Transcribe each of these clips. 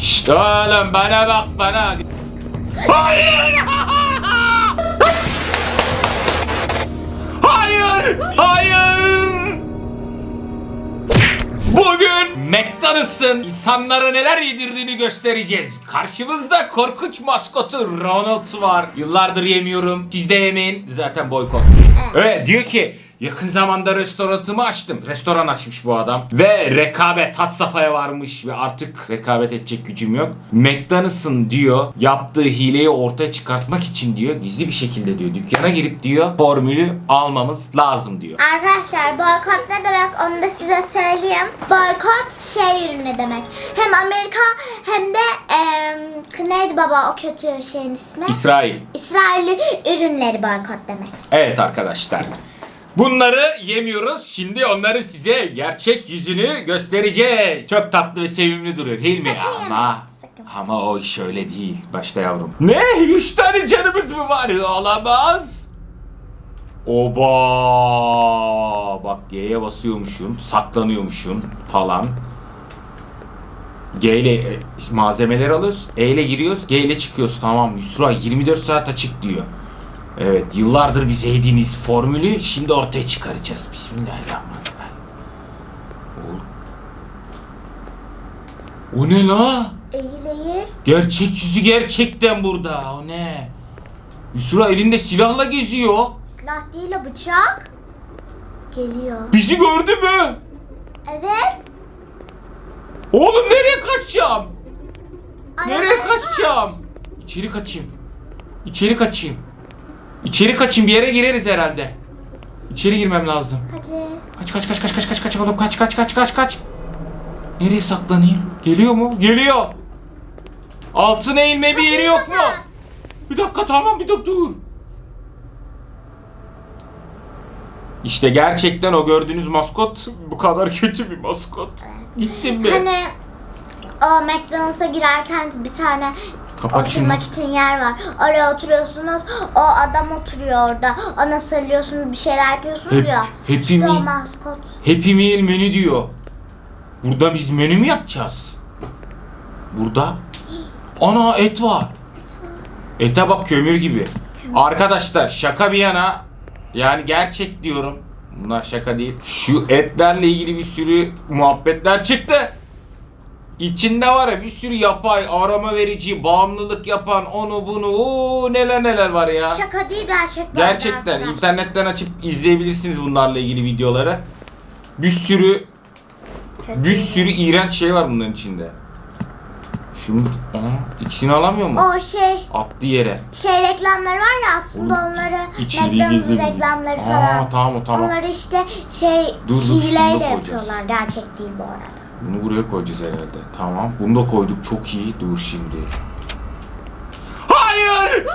Şşt oğlum bana bak bana. Hayır! Hayır! Hayır! Bugün McDonald's'ın insanlara neler yedirdiğini göstereceğiz. Karşımızda korkunç maskotu Ronald var. Yıllardır yemiyorum. Siz de yemeyin. Zaten boykot. Evet diyor ki yakın zamanda restoranımı açtım. Restoran açmış bu adam. Ve rekabet hat safhaya varmış ve artık rekabet edecek gücüm yok. McDonald's'ın diyor yaptığı hileyi ortaya çıkartmak için diyor gizli bir şekilde diyor dükkana girip diyor formülü almamız lazım diyor. Arkadaşlar boykot ne demek onu da size söyleyeyim. Boykot şey ürünü demek. Hem Amerika hem de eee neydi baba o kötü şeyin ismi? İsrail. İsrail ürünleri boykot demek. Evet arkadaşlar. Bunları yemiyoruz. Şimdi onları size gerçek yüzünü göstereceğiz. Çok tatlı ve sevimli duruyor değil mi? Ama ama o iş öyle değil. Başta yavrum. Ne? Üç tane canımız mı var? Olamaz. Oba! Bak G'ye basıyormuşsun, saklanıyormuşsun falan. G ile e, malzemeleri alıyoruz. E ile giriyoruz, G ile çıkıyoruz. Tamam Yusra 24 saat açık diyor. Evet yıllardır bize yediğiniz formülü şimdi ortaya çıkaracağız. Bismillahirrahmanirrahim. O, o ne la? Eğilir. Gerçek yüzü gerçekten burada. O ne? Yusra elinde silahla geziyor. Silah değil o bıçak. Geliyor. Bizi gördü mü? Evet. Oğlum nereye kaçacağım? Nereye Arabaya kaçacağım? İçeri kaçayım. İçeri kaçayım. İçeri kaçayım bir yere gireriz herhalde. İçeri girmem lazım. Hadi. Kaç kaç kaç kaç kaç kaç kaç oğlum kaç kaç kaç kaç kaç. Nereye saklanayım? Geliyor mu? Geliyor. Altına eğilme bir yeri yok mu? Bir dakika tamam bir dakika dur. İşte gerçekten o gördüğünüz maskot bu kadar kötü bir maskot. Gittim mi? Hani o McDonald's'a girerken bir tane Kapat şunu. oturmak için yer var. Oraya oturuyorsunuz. O adam oturuyor orada. Ona sarılıyorsunuz bir şeyler yapıyorsunuz Hep- ya. Happy işte o Meal. maskot. Happy Meal menü diyor. Burada biz menü mü yapacağız? Burada. Ana et var. Ete bak kömür gibi. Arkadaşlar şaka bir yana yani gerçek diyorum. Bunlar şaka değil. Şu etlerle ilgili bir sürü muhabbetler çıktı. İçinde var ya bir sürü yapay, arama verici, bağımlılık yapan onu bunu o neler neler var ya. Şaka değil gerçek. bu Gerçekten arkadaşlar. internetten açıp izleyebilirsiniz bunlarla ilgili videoları. Bir sürü Kötü. bir sürü iğrenç şey var bunların içinde. Şunu Aha, ikisini alamıyor mu? O şey Attı yere. şey reklamları var ya aslında Oğlum, onları McDonald's reklamları Aa, falan. tamam tamam. Onları işte şey Dur, dur, hileyle yapıyorlar. Gerçek değil bu arada. Bunu buraya koyacağız herhalde. Tamam. Bunu da koyduk. Çok iyi. Dur şimdi. Hayır!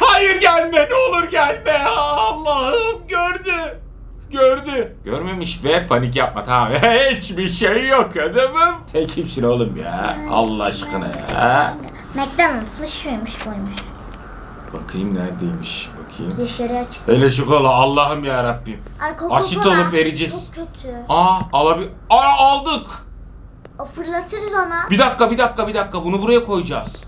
Hayır gelme. Ne olur gelme. Allah'ım gördü. Gördü. Görmemiş be. Panik yapma tamam. Hiçbir şey yok adamım. Sen kimsin oğlum ya? Allah aşkına ya. McDonald'smış şuymuş buymuş. Bakayım neredeymiş. Bakayım. Dışarıya çık. Hele şu kola Allah'ım ya Rabbim. Ay Coca-Cola. Asit alıp vereceğiz. Çok kötü. Aa alabil... Aa aldık. O fırlatırız ona. Bir dakika bir dakika bir dakika bunu buraya koyacağız.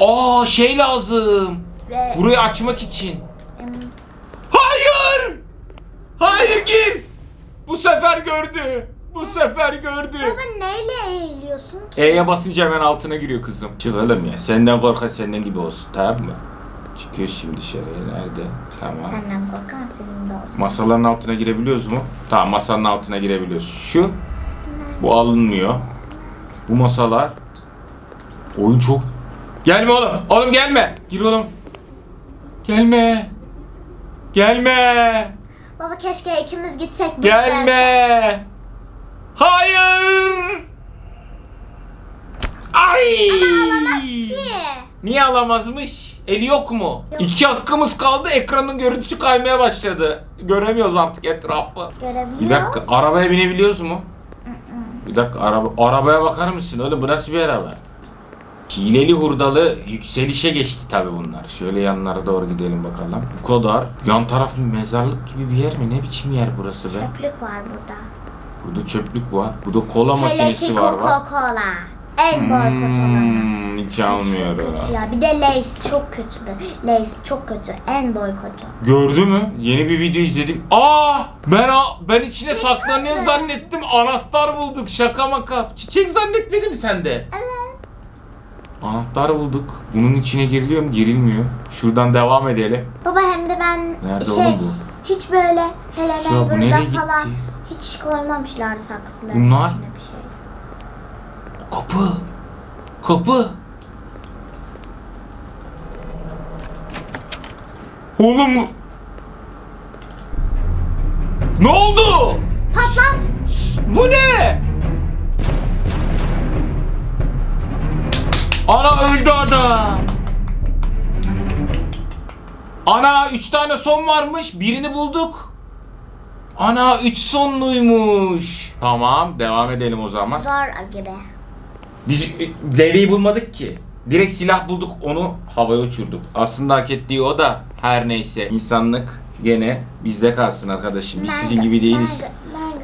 Aa şey lazım. Ve Burayı açmak için. Hayır! Hayır gir! Bu sefer gördü. Bu sefer gördü. baba neyle eğiliyorsun ki? E'ye basınca hemen altına giriyor kızım. Çık oğlum ya. Senden korkan senden gibi olsun tamam mı? Çıkıyoruz şimdi dışarıya. Nerede? Tamam. Senden korkan senin de olsun. Masaların altına girebiliyoruz mu? Tamam masanın altına girebiliyoruz. Şu. Bu alınmıyor. Bu masalar. Oyun çok... Gelme oğlum. Oğlum gelme. Gir oğlum. Gelme. Gelme. Baba keşke ikimiz gitsek. Gelme. Hayır. Ay. Alamaz ki. Niye alamazmış? Eli yok mu? Yok. İki hakkımız kaldı. Ekranın görüntüsü kaymaya başladı. Göremiyoruz artık etrafı. Görebiliyoruz. Bir dakika arabaya binebiliyoruz mu? Bir dakika araba arabaya bakar mısın oğlum bu nasıl bir araba? Hileli hurdalı yükselişe geçti tabi bunlar. Şöyle yanlara doğru gidelim bakalım. Bu kadar. Yan taraf mezarlık gibi bir yer mi? Ne biçim yer burası be? Çöplük var burada. Burada çöplük var. Burada kola Hele ki makinesi var. bak. Coca-Cola. En boykot olanı. Hmm, hiç almıyorum. Çok kötü ya. Bir de Lace çok kötü. bir- Lace çok kötü. En boykotu. Gördü mü? Yeni bir video izledim. Aa! Ben ben içine saklanıyor mi? zannettim. Anahtar bulduk. Şaka maka. Çiçek zannetmedin mi sen de? Evet. Anahtar bulduk. Bunun içine giriliyor mu? Girilmiyor. Şuradan devam edelim. Baba hem de ben Nerede şey oğlum bu? hiç böyle Hello Ya bu nereye Neighbor'da gitti? falan hiç koymamışlar saksıların Bunlar? içine bir şey. Kapı. Kapı. Oğlum. Ne oldu? Patlat! Bu ne? Ana öldü adam. Ana üç tane son varmış. Birini bulduk. Ana üç sonluymuş. Tamam devam edelim o zaman. Zor gibi. Biz e, Levi'yi bulmadık ki. Direkt silah bulduk onu havaya uçurduk. Aslında hak ettiği o da her neyse. insanlık gene bizde kalsın arkadaşım. Biz sizin gibi değiliz.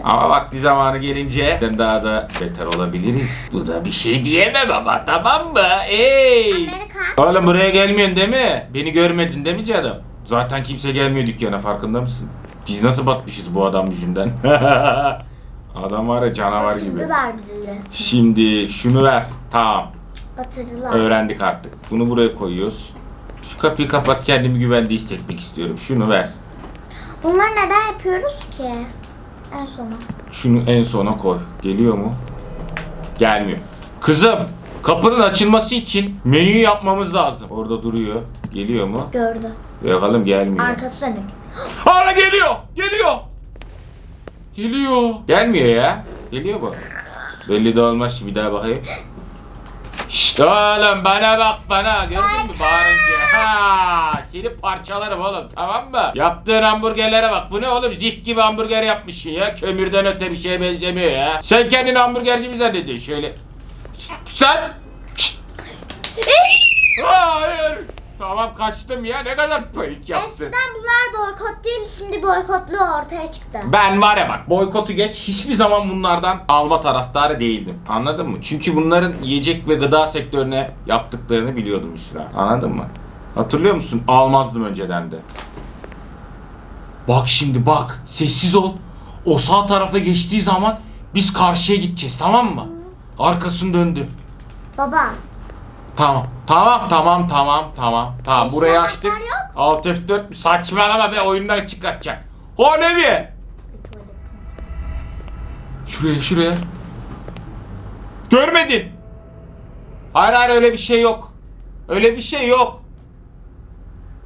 Ama vakti zamanı gelince daha da beter olabiliriz. Bu da bir şey diyemem ama tamam mı? Ey! Amerika. Oğlum buraya gelmiyorsun değil mi? Beni görmedin değil mi canım? Zaten kimse gelmiyor dükkana farkında mısın? Biz nasıl batmışız bu adam yüzünden? adam var ya canavar gibi. Batırdılar bizi resmen. Şimdi şunu ver. Tamam. Batırdılar. Öğrendik artık. Bunu buraya koyuyoruz. Şu kapıyı kapat kendimi güvende hissetmek istiyorum. Şunu ver. Bunları neden yapıyoruz ki? En sona. Şunu en sona koy. Geliyor mu? Gelmiyor. Kızım kapının açılması için menüyü yapmamız lazım. Orada duruyor. Geliyor mu? Gördü. Bakalım gelmiyor. Arkası dönük. Hala geliyor. Geliyor. Geliyor. Gelmiyor ya. Geliyor mu? Belli de olmaz. Şimdi bir daha bakayım. Şşt oğlum bana bak bana. Gördün mü bağırınca? Ha, seni parçalarım oğlum tamam mı? Yaptığın hamburgerlere bak. Bu ne oğlum? Zift gibi hamburger yapmışsın ya. Kömürden öte bir şeye benzemiyor ya. Sen kendini hamburgerci mi zannediyorsun? Şöyle. Sen. Hayır. Tamam kaçtım ya. Ne kadar panik yapsın. Eskiden bunlar boykot değil, şimdi boykotlu ortaya çıktı. Ben var ya bak boykotu geç hiçbir zaman bunlardan alma taraftarı değildim. Anladın mı? Çünkü bunların yiyecek ve gıda sektörüne yaptıklarını biliyordum süre. Anladın mı? Hatırlıyor musun? Almazdım önceden de. Bak şimdi bak. Sessiz ol. O sağ tarafa geçtiği zaman biz karşıya gideceğiz tamam mı? Arkasını döndü. Baba, Tamam. Tamam tamam tamam tamam. Tamam burayı anahtar açtık. yok. Alt F4 saçmalama be oyundan çıkartacak. O ne bir? Şuraya şuraya. Görmedin. Hayır hayır öyle bir şey yok. Öyle bir şey yok.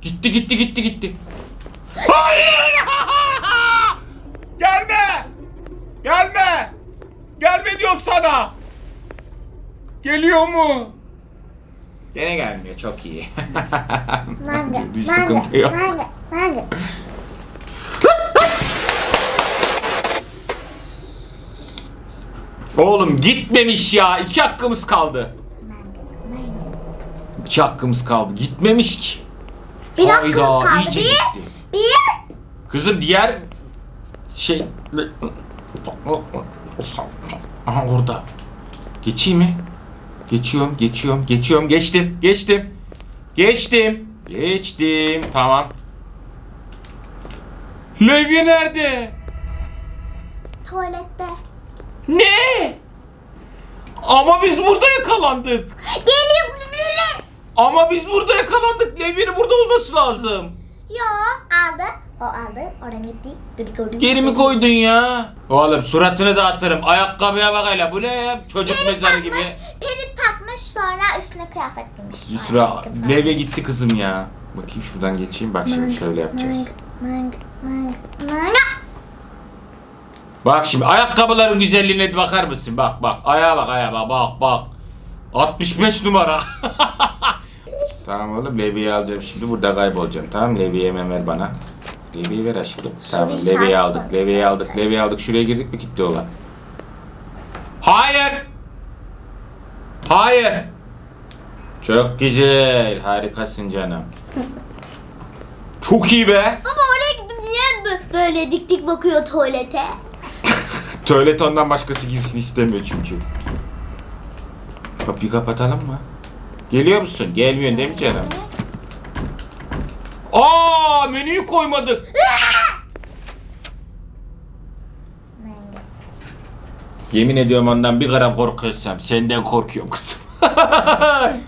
Gitti gitti gitti gitti. Hayır! Gelme! Gelme! Gelme diyorum sana. Geliyor mu? Gene gelmiyor çok iyi. Manga, bir sıkıntı yok. Manga, manga. Oğlum gitmemiş ya. İki hakkımız kaldı. İki hakkımız kaldı. Gitmemiş ki. Bir hakkımız kaldı. iyice Bir, gitti. bir. Kızım diğer şey... Aha orada. Geçeyim mi? Geçiyorum, geçiyorum, geçiyorum. Geçtim, geçtim. Geçtim. Geçtim. Tamam. Levi nerede? Tuvalette. Ne? Ama biz burada yakalandık. Geliyor. Ama biz burada yakalandık. Levi'nin burada olması lazım. Yo, aldı. O aldı. Oradan gitti. Gördü, gördü. Geri mi koydun ya? Oğlum suratını dağıtırım. Ayakkabıya bak hele. Bu ne ya? Çocuk Perik mezarı takmış, gibi. perik takmış sonra üstüne kıyafet giymiş. Yusra Lev'e gitti kızım ya. Bakayım şuradan geçeyim. Bak şimdi şöyle yapacağız. Manga, manga, manga. Bak şimdi ayakkabıların güzelliğine bakar mısın? Bak bak. Ayağa bak ayağa bak. Bak bak. 65 numara. tamam oğlum Levi'yi alacağım şimdi. Burada kaybolacağım. Tamam Levi'yi hemen ver bana. Levi'yi ver aşkım. Tamam işareti aldık. Levi'yi aldık. Levi'yi aldık. Şuraya girdik mi gitti olan. Hayır. Hayır. Çok güzel. Harikasın canım. Çok iyi be. Baba oraya gidip niye bö- böyle dik dik bakıyor tuvalete? Tuvalet ondan başkası girsin istemiyor çünkü. Kapıyı kapatalım mı? Geliyor musun? Gelmiyorsun değil mi canım? Aa menüyü koymadık. Yemin ediyorum ondan bir gram korkuyorsam senden korkuyorum kızım.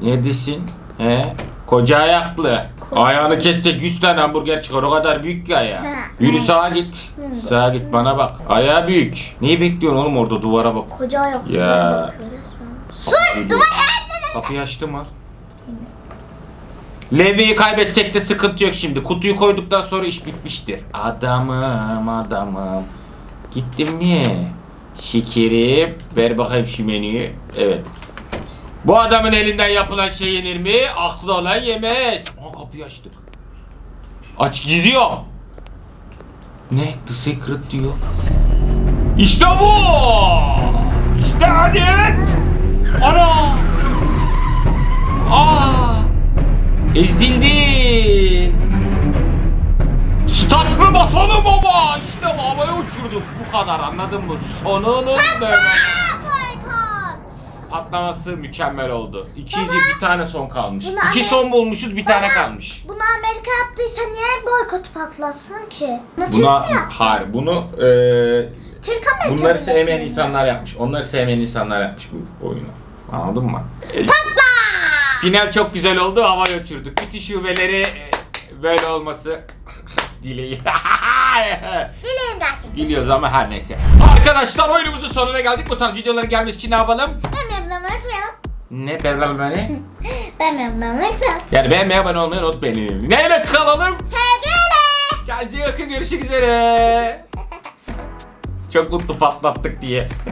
Neredesin? He? Koca ayaklı. Ayağını kessek 100 tane hamburger çıkar o kadar büyük ki ayağı. Yürü sağa git. Sağa git bana bak. Ayağı büyük. Neyi bekliyorsun oğlum orada duvara bak. Koca yok. Ya. bakıyor resmen. Sus Kapıyı açtım var. Levi'yi kaybetsek de sıkıntı yok şimdi. Kutuyu koyduktan sonra iş bitmiştir. Adamım adamım. Gittim mi? Şekerim. Ver bakayım şu menüyü. Evet. Bu adamın elinden yapılan şey yenir mi? Aklı olan yemez. Kapıyı açtık. Aç gidiyor. Ne? The Secret diyor. İşte bu! İşte adet! Ana! Aa! Ezildi! Start mı basalım baba? İşte havaya uçurduk. Bu kadar anladın mı? Sonunun böyle. Patlaması mükemmel oldu. İkiydi Baba. bir tane son kalmış. Bunu İki Amer- son bulmuşuz bir tane kalmış. Bunu Amerika yaptıysa niye boykot patlatsın ki? Bunu Türk Buna mü yaptı? hayır bunu e, Türk Amerika bunları Birleşimi sevmeyen mi? insanlar yapmış. Onları sevmeyen insanlar yapmış bu oyunu. Anladın mı? E, Patla! Final çok güzel oldu. Havaya uçurduk. Bütün şubeleri e, böyle olması dileğiyle. Dileğim gerçek. Biliyoruz ama her neyse. Arkadaşlar oyunumuzun sonuna geldik. Bu tarz videoların gelmesi için ne yapalım? Ben. Ne? Ben, ben, ben, ne? Ben unutmayalım. Yani beğenmeyi abone olmayı unutmayın. Neyle kalalım? Sevgiyle. Kendinize iyi bakın. Görüşmek üzere. Çok mutlu patlattık diye.